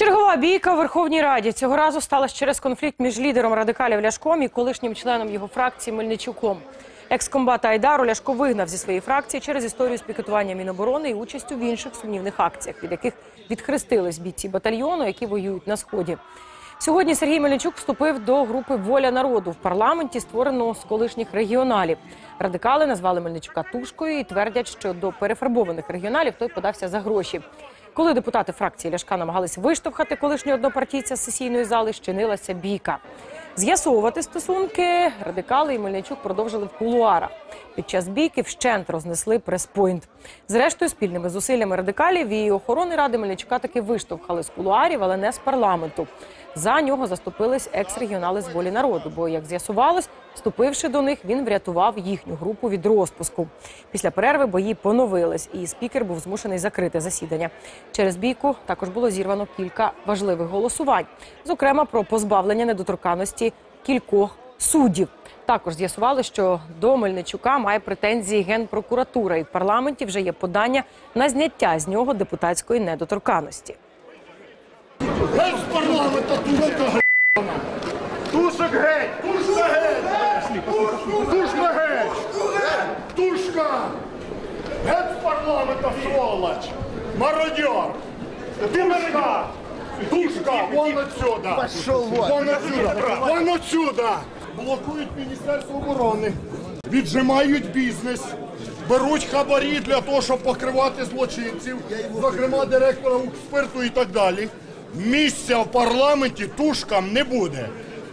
Чергова бійка у Верховній Раді цього разу сталася через конфлікт між лідером радикалів Ляшком і колишнім членом його фракції Мельничуком. Екскомбата Айдару Ляшко вигнав зі своєї фракції через історію з пікетуванням Міноборони і участю в інших сумнівних акціях, від яких відхрестились бійці батальйону, які воюють на сході. Сьогодні Сергій Мельничук вступив до групи Воля народу в парламенті, створеного з колишніх регіоналів. Радикали назвали Мельничука тушкою і твердять, що до перефарбованих регіоналів той подався за гроші. Коли депутати фракції Ляшка намагались виштовхати колишнього однопартійця з сесійної зали, щинилася бійка. З'ясовувати стосунки радикали і Мельничук продовжили в кулуарах. Під час бійки вщент рознесли прес-пойнт. Зрештою, спільними зусиллями радикалів і охорони ради Мельничука таки виштовхали з кулуарів, але не з парламенту. За нього заступились екс-регіонали з волі народу. Бо, як з'ясувалось, вступивши до них, він врятував їхню групу від розпуску. Після перерви бої поновились, і спікер був змушений закрити засідання. Через бійку також було зірвано кілька важливих голосувань, зокрема про позбавлення недоторканності кількох суддів. Також з'ясували, що до Мельничука має претензії генпрокуратура, і в парламенті вже є подання на зняття з нього депутатської недоторканності. Геть з парламента, тушка! Тушок геть! Тушка геть! Тушка геть! Тушка! Геть з парламента, сволоч! Мародьор! Тушка! Тушка! Вон отсюда! Пошел вон. Вон отсюда! Вон отсюда! Блокують Міністерство оборони, віджимають бізнес, беруть хабарі для того, щоб покривати злочинців, зокрема директора Укрспирту і так далі. Місця в парламенті тушкам не буде.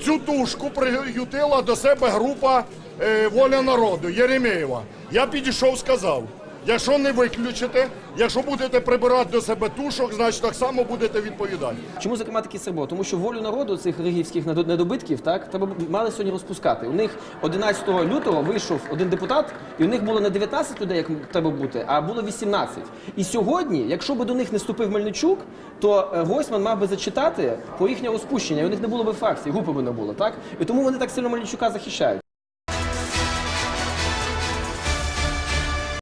Цю тушку приютила до себе група е, Воля народу Єремєєва. Я підійшов, сказав. Якщо не виключите, якщо будете прибирати до себе тушок, значить так само будете відповідати. Чому зокрема такі символи? Тому що волю народу цих ригівських недобитків так треба мали сьогодні розпускати. У них 11 лютого вийшов один депутат, і у них було не 19 людей, як треба бути, а було 18. І сьогодні, якщо би до них не вступив Мельничук, то е, Гойсман мав би зачитати про їхнє розпущення. І у них не було би фракції, групи би не було, так? І тому вони так сильно Мельничука захищають.